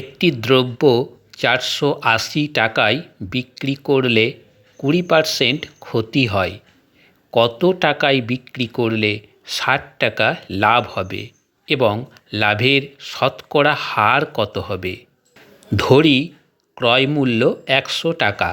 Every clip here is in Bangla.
একটি দ্রব্য চারশো আশি টাকায় বিক্রি করলে কুড়ি পারসেন্ট ক্ষতি হয়। কত টাকায় বিক্রি করলে ষাট টাকা লাভ হবে এবং লাভের শতকরা হার কত হবে? ধরি ক্রয় মূল্য একশো টাকা।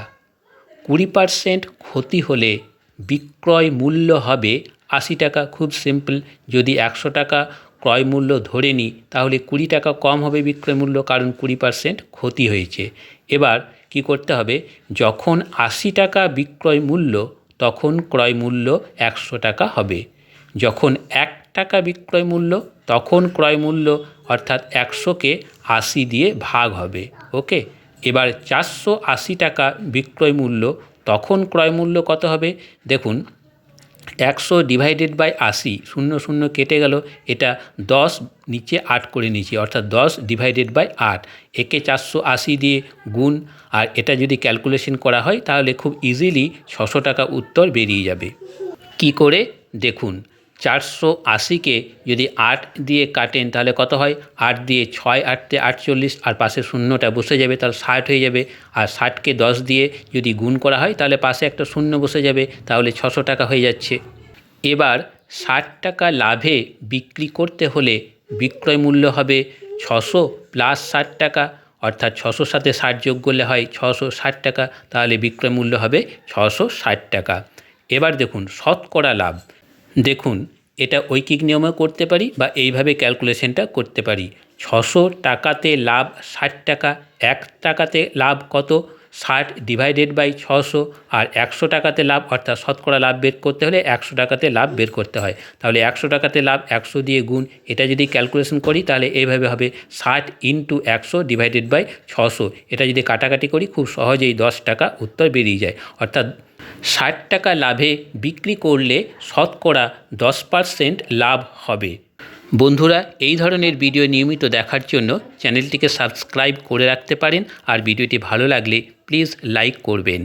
কুড়ি পারসেন্ট ক্ষতি হলে বিক্রয় মূল্য হবে আশি টাকা। খুব সিম্পল, যদি একশো টাকা ক্রয় মূল্য ধরে নিই তাহলে কুড়ি টাকা কম হবে বিক্রয় মূল্য, কারণ কুড়ি পারসেন্ট ক্ষতি হয়েছে। এবার কি করতে হবে? যখন আশি টাকা বিক্রয় মূল্য, তখন ক্রয় মূল্য একশো টাকা হবে। যখন এক টাকা বিক্রয় মূল্য, তখন ক্রয় মূল্য, অর্থাৎ একশোকে আশি দিয়ে ভাগ হবে। ওকে? এবার চারশো আশি টাকা বিক্রয় মূল্য, তখন ক্রয় মূল্য কত হবে? দেখুন একশো ডিভাইডেড বাই আশি, শূন্য শূন্য কেটে গেল, এটা দশ নিচে আট করে নিয়েছি, অর্থাৎ দশ ডিভাইডেড বাই আট, একে চারশো আশি দিয়ে গুণ, আর এটা যদি ক্যালকুলেশন করা হয়, তাহলে খুব ইজিলি ছশো টাকা উত্তর বেরিয়ে যাবে। কি করে? দেখুন, চারশো আশিকে যদি আট দিয়ে কাটেন, তাহলে কত হয়? আট দিয়ে ছয় আটতে আটচল্লিশ, আর পাশে শূন্যটা বসে যাবে, তাহলে ষাট হয়ে যাবে, আর ষাটকে দশ দিয়ে যদি গুণ করা হয়, তাহলে পাশে একটা শূন্য বসে যাবে, তাহলে ছশো টাকা হয়ে যাচ্ছে। এবার ষাট টাকা লাভে বিক্রি করতে হলে বিক্রয় মূল্য হবে ছশো প্লাস ষাট টাকা, অর্থাৎ ছশোর সাথে ষাট যোগ করলে হয় ছশো ষাট টাকা, তাহলে বিক্রয় মূল্য হবে ছশো ষাট টাকা। এবার দেখুন, শতকরা লাভ। দেখুন, এটা ঐকিক নিয়মেও করতে পারি বা এইভাবে ক্যালকুলেশনটা করতে পারি। ছশো টাকাতে লাভ ষাট টাকা, এক টাকাতে লাভ কত? ষাট ডিভাইডেড বাই ছশো আর একশো টাকাতে লাভ, অর্থাৎ শতকরা লাভ বের করতে হলে একশো টাকাতে লাভ বের করতে হয়। তাহলে একশো টাকাতে লাভ একশো দিয়ে গুণ, এটা যদি ক্যালকুলেশন করি, তাহলে এইভাবে হবে ষাট ইন্টু একশো ডিভাইডেড বাই ছশো। এটা যদি কাটাকাটি করি, খুব সহজেই দশ টাকা উত্তর বেরিয়ে যায়। অর্থাৎ ষাট টাকা লাভে বিক্রি করলে শতকরা দশ পারসেন্ট লাভ হবে। বন্ধুরা, এই ধরনের ভিডিও নিয়মিত দেখার জন্য চ্যানেলটিকে সাবস্ক্রাইব করে রাখতে পারেন, আর ভিডিওটি ভালো লাগলে প্লিজ লাইক করবেন।